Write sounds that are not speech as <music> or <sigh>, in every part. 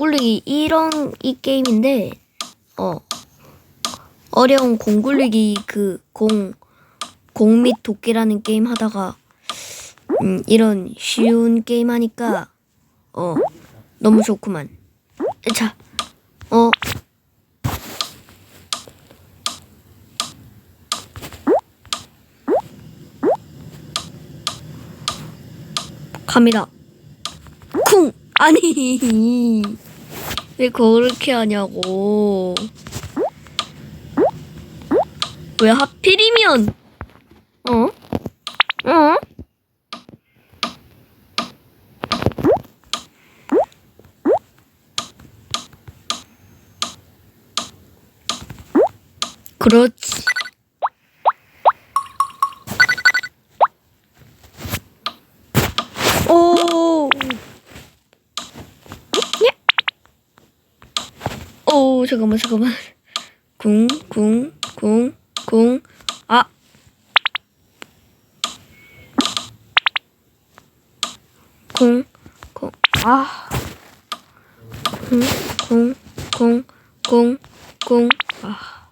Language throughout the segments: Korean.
굴리기 이런 이 게임인데 어 어려운 공 굴리기 그 공 공 및 도끼라는 게임 하다가 음 이런 쉬운 게임 하니까 어 너무 좋구만 자 어 갑니다. 쿵! 아니, <laughs> 왜 그렇게 하냐고. 왜 하필이면, 어? 어? 그렇지. 오. 예. 오, 잠깐만, 잠깐만. 궁, 궁, 궁, 궁. 아. 궁, 궁. 아. 궁, 궁, 궁, 궁, 궁. 아.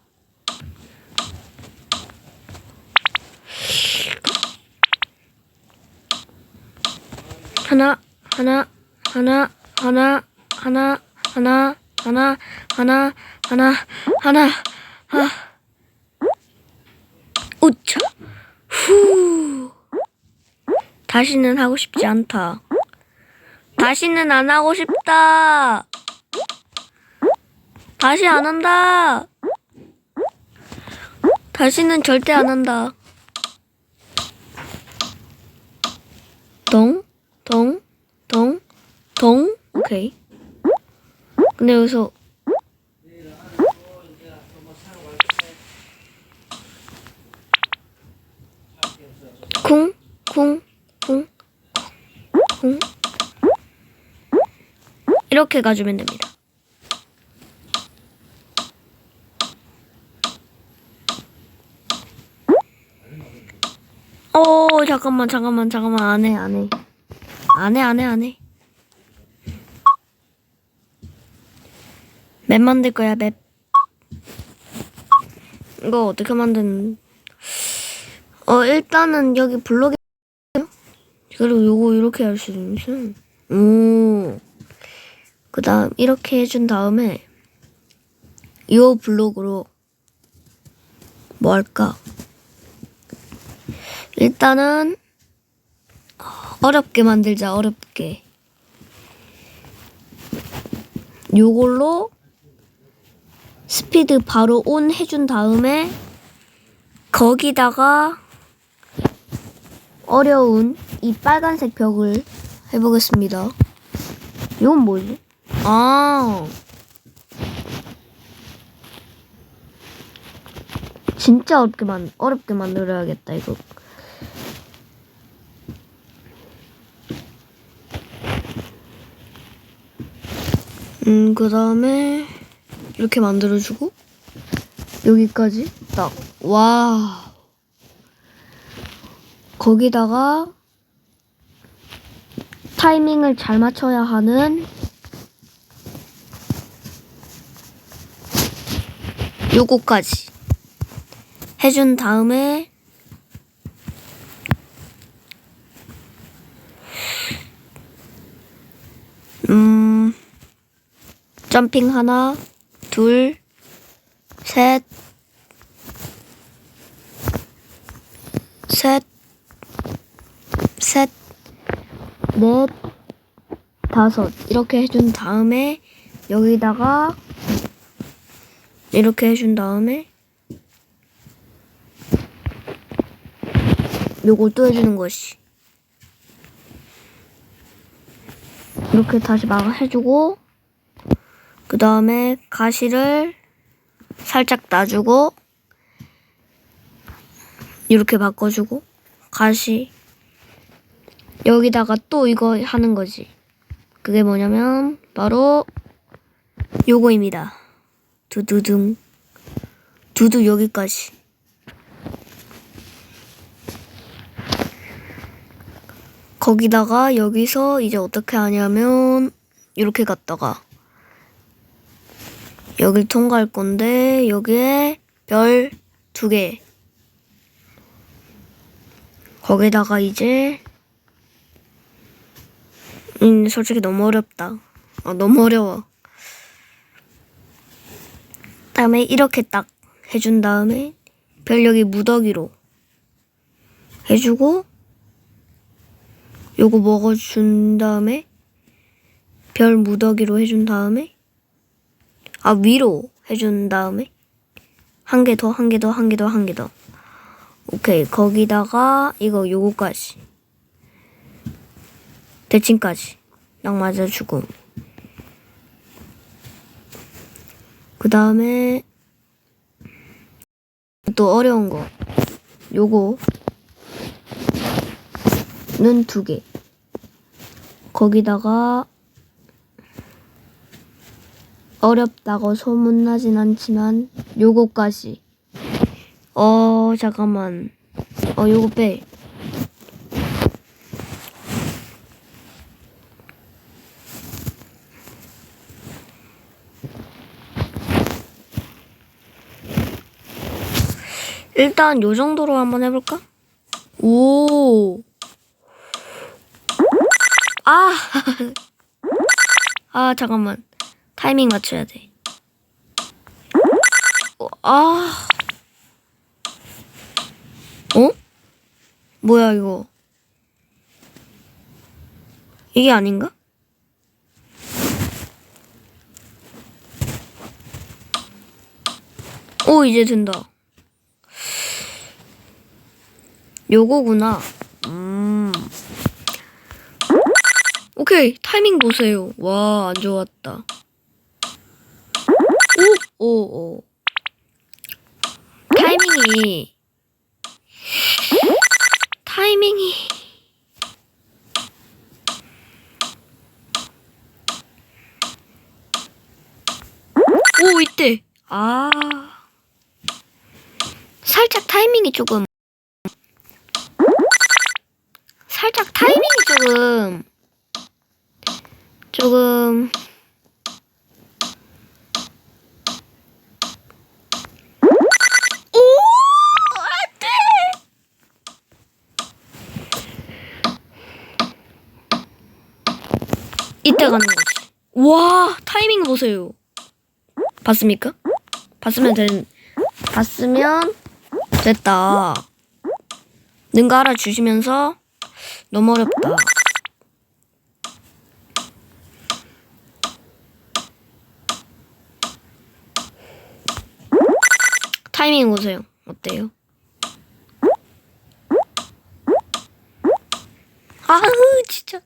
하나, 하나, 하나, 하나, 하나, 하나, 하나, 하나, 하나, 하나, 아. 우차. 후. 다시는 하고 싶지 않다. 다시는 안 하고 싶다. 다시 안 한다. 다시는 절대 안 한다. 동, 동, 동, 동. 오케이. 근데 여기서 쿵, 쿵, 쿵, 쿵. 이렇게 가주면 됩니다. 어, 잠깐만, 잠깐만, 잠깐만, 안 해, 안 해. 안 해, 안 해, 안 해. 맵 만들 거야, 맵. 이거 어떻게 만드는, 어, 일단은 여기 블록에, 그리고 요거 이렇게 할 수 있어. 오. 그 다음, 이렇게 해준 다음에, 요 블록으로, 뭐 할까? 일단은, 어렵게 만들자, 어렵게. 요걸로 스피드 바로 온 해준 다음에 거기다가 어려운 이 빨간색 벽을 해보겠습니다. 이건 뭐지? 아. 진짜 어렵게 만 어렵게 만들어야겠다 이거. 음, 그 다음에 이렇게 만들어주고 여기까지 딱 와. 거기다가 타이밍을 잘 맞춰야 하는 요거까지 해준 다음에 음 점핑 하나 둘 셋 셋, 셋, 넷, 다섯. 이렇게 해준 다음에 여기다가 이렇게 해준 다음에 요걸 또 해주는 것이. 이렇게 다시 막 해주고 그 다음에 가시를 살짝 놔주고 이렇게 바꿔주고 가시. 여기다가 또 이거 하는 거지. 그게 뭐냐면 바로 요거입니다. 두두둥. 두두 여기까지. 거기다가 여기서 이제 어떻게 하냐면 이렇게 갔다가 여길 통과할 건데 여기에 별 두 개. 거기다가 이제 음 솔직히 너무 어렵다. 아 너무 어려워. 다음에 이렇게 딱 해준 다음에 별 여기 무더기로 해주고 요거 먹어준 다음에 별 무더기로 해준 다음에 아 위로 해준 다음에? 한 개 더 한 개 더 한 개 더 한 개 더. 오케이. 거기다가 이거 요거까지. 대칭까지. 딱 맞아주고. 그 다음에 또 어려운 거. 요거 는 두 개. 거기다가 어렵다고 소문나진 않지만 요거까지 어 잠깐만 어 요거 빼 일단 요 정도로 한번 해볼까? 오. 아. <laughs> 아, 잠깐만. 타이밍 맞춰야 돼. 어, 아. 어? 뭐야, 이거. 이게 아닌가? 오, 이제 된다. 요거구나. 음. 오케이. 타이밍 보세요. 와, 안 좋았다. 오, 오, 오. 타이밍이. 타이밍이. 오, 이때. 아. 살짝 타이밍이 조금. 살짝 타이밍이 조금 조금 오 안돼 이때 가는 거지 와 타이밍 보세요 봤습니까? 봤으면 된 봤으면 됐다 는거 알아주시면서 너무 어렵다. 타이밍 보세요. 어때요? 아우 진짜.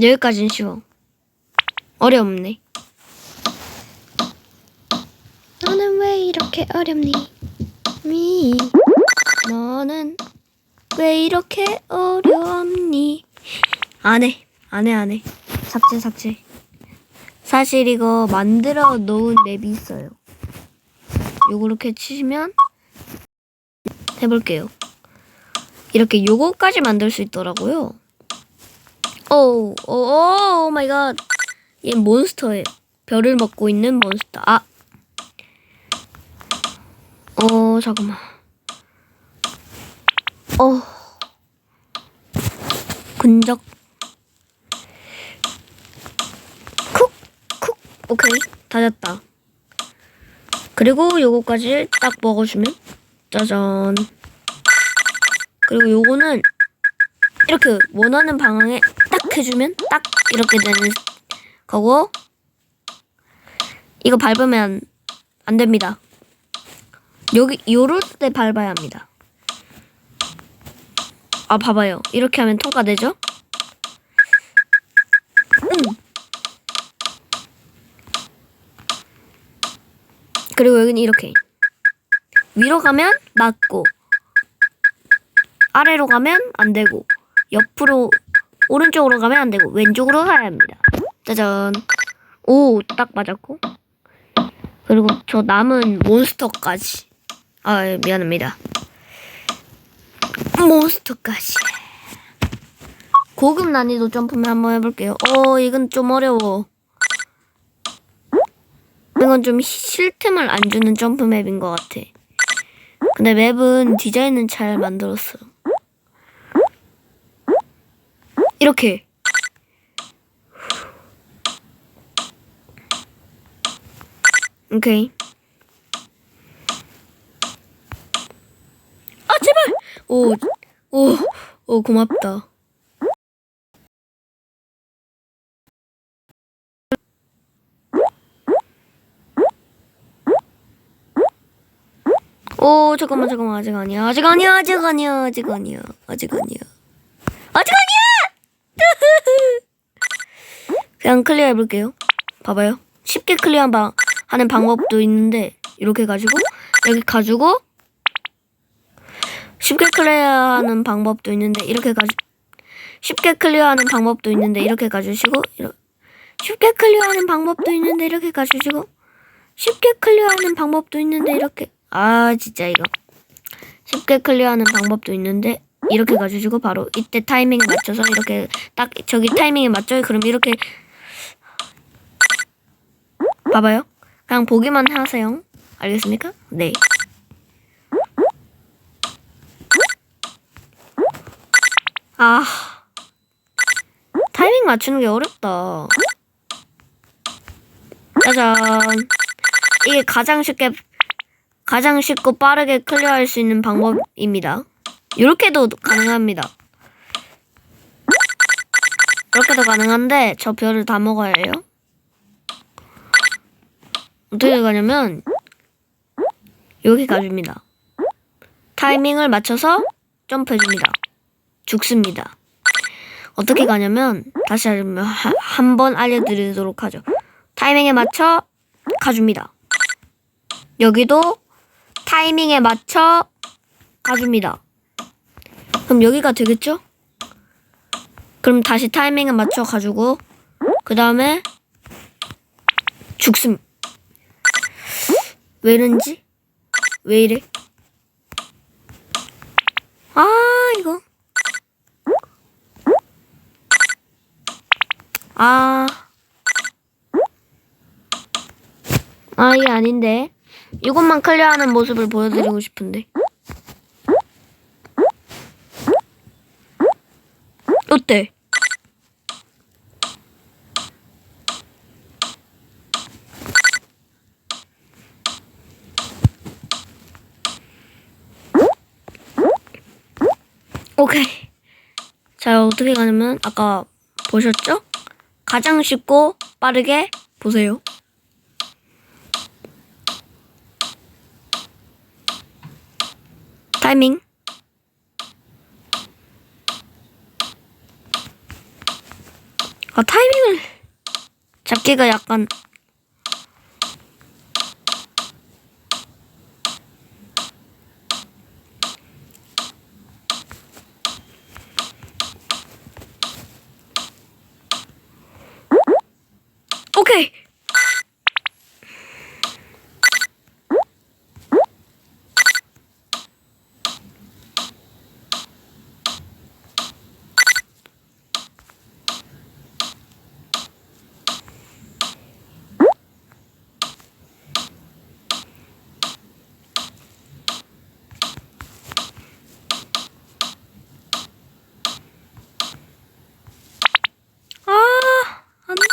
여기까진 쉬워. 어렵네. 너는 왜 이렇게 어렵니? 미 너는 왜 이렇게 어렵니? 안 해 안 해 안 해 삭제 삭제 사실 이거 만들어 놓은 맵이 있어요 요거 이렇게 치시면 해볼게요 이렇게 요거까지 만들 수 있더라고요 오 오 오 마이 갓 얘 몬스터예요 별을 먹고 있는 몬스터 아 어, 잠깐만. 어. 근적. 쿡, 쿡. 오케이. 다 됐다. 그리고 요거까지 딱 먹어주면, 짜잔. 그리고 요거는 이렇게 원하는 방향에 딱 해주면 딱 이렇게 되는 거고, 이거 밟으면 안 됩니다. 여기 요럴 때 밟아야 합니다. 아 봐봐요. 이렇게 하면 통과되죠? 음. 그리고 여기는 이렇게 위로 가면 맞고 아래로 가면 안 되고 옆으로 오른쪽으로 가면 안 되고 왼쪽으로 가야 합니다. 짜잔. 오, 딱 맞았고. 그리고 저 남은 몬스터까지. 아, 예, 미안합니다. 몬스터까지. 고급 난이도 점프맨 한번 해볼게요. 어, 이건 좀 어려워. 이건 좀쉴 틈을 안 주는 점프 맵인 것 같아. 근데 맵은 디자인은 잘 만들었어. 이렇게. 오케이. 아, 제발! 오, 오, 오, 고맙다. 오 잠깐만 잠깐만 아직 아니야 아직 아니야 아직 아니야 아직 아니야 아직 아니야 아직 아니야 그냥 클리어 해볼게요. 봐봐요. 쉽게 클리어 방, 하는 방법도 있는데 이렇게 해가지고 여기 가지고 쉽게 클리어하는 방법도 있는데 이렇게 가지 쉽게 클리어하는 방법도 있는데 이렇게 가주시고 이러, 쉽게 클리어하는 방법도 있는데 이렇게 가주시고 쉽게 클리어하는 방법도 있는데 이렇게 아 진짜 이거. 쉽게 클리어하는 방법도 있는데 이렇게 가주시고 바로 이때 타이밍에 맞춰서 이렇게 딱 저기 타이밍에 맞춰요. 그럼 이렇게 봐봐요 그냥 보기만 하세요 알겠습니까? 네 아, 타이밍 맞추는 게 어렵다. 짜잔. 이게 가장 쉽게 가장 쉽고 빠르게 클리어할 수 있는 방법입니다. 이렇게도 가능합니다. 이렇게도 가능한데 저 별을 다 먹어야 해요. 어떻게 가냐면 여기 가줍니다. 타이밍을 맞춰서 점프해줍니다. 죽습니다. 어떻게 가냐면 다시 한 번 알려드리도록 하죠. 타이밍에 맞춰 가줍니다. 여기도 타이밍에 맞춰 가줍니다. 그럼 여기가 되겠죠? 그럼 다시 타이밍에 맞춰 가지고 그 다음에 죽습. 왜 이런지? 왜 이래? 아 이거 아. 아, 이게 아닌데. 이것만 클리어하는 모습을 보여드리고 싶은데. 어때? 오케이. 자, 어떻게 가냐면, 아까 보셨죠? 가장 쉽고 빠르게 보세요. 타이밍. 아, 타이밍을 잡기가 약간 오케이. 아, 안 돼.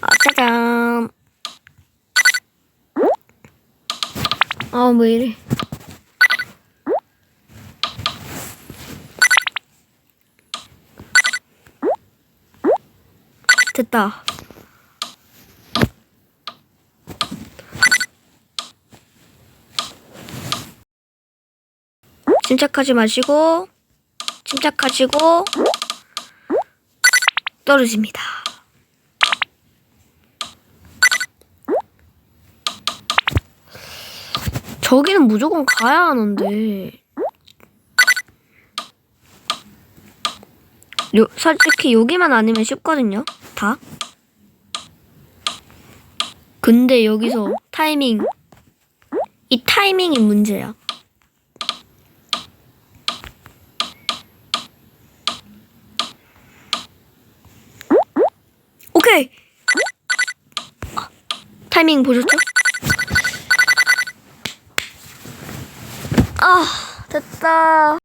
아, 짜잔. 아, 왜 이래. 됐다. 침착하지 마시고, 침착하시고, 떨어집니다. 저기는 무조건 가야 하는데. 요, 솔직히 여기만 아니면 쉽거든요. 다. 근데 여기서 타이밍 이 타이밍이 문제야. 오케이. 아, 타이밍 보셨죠? 아, 됐다.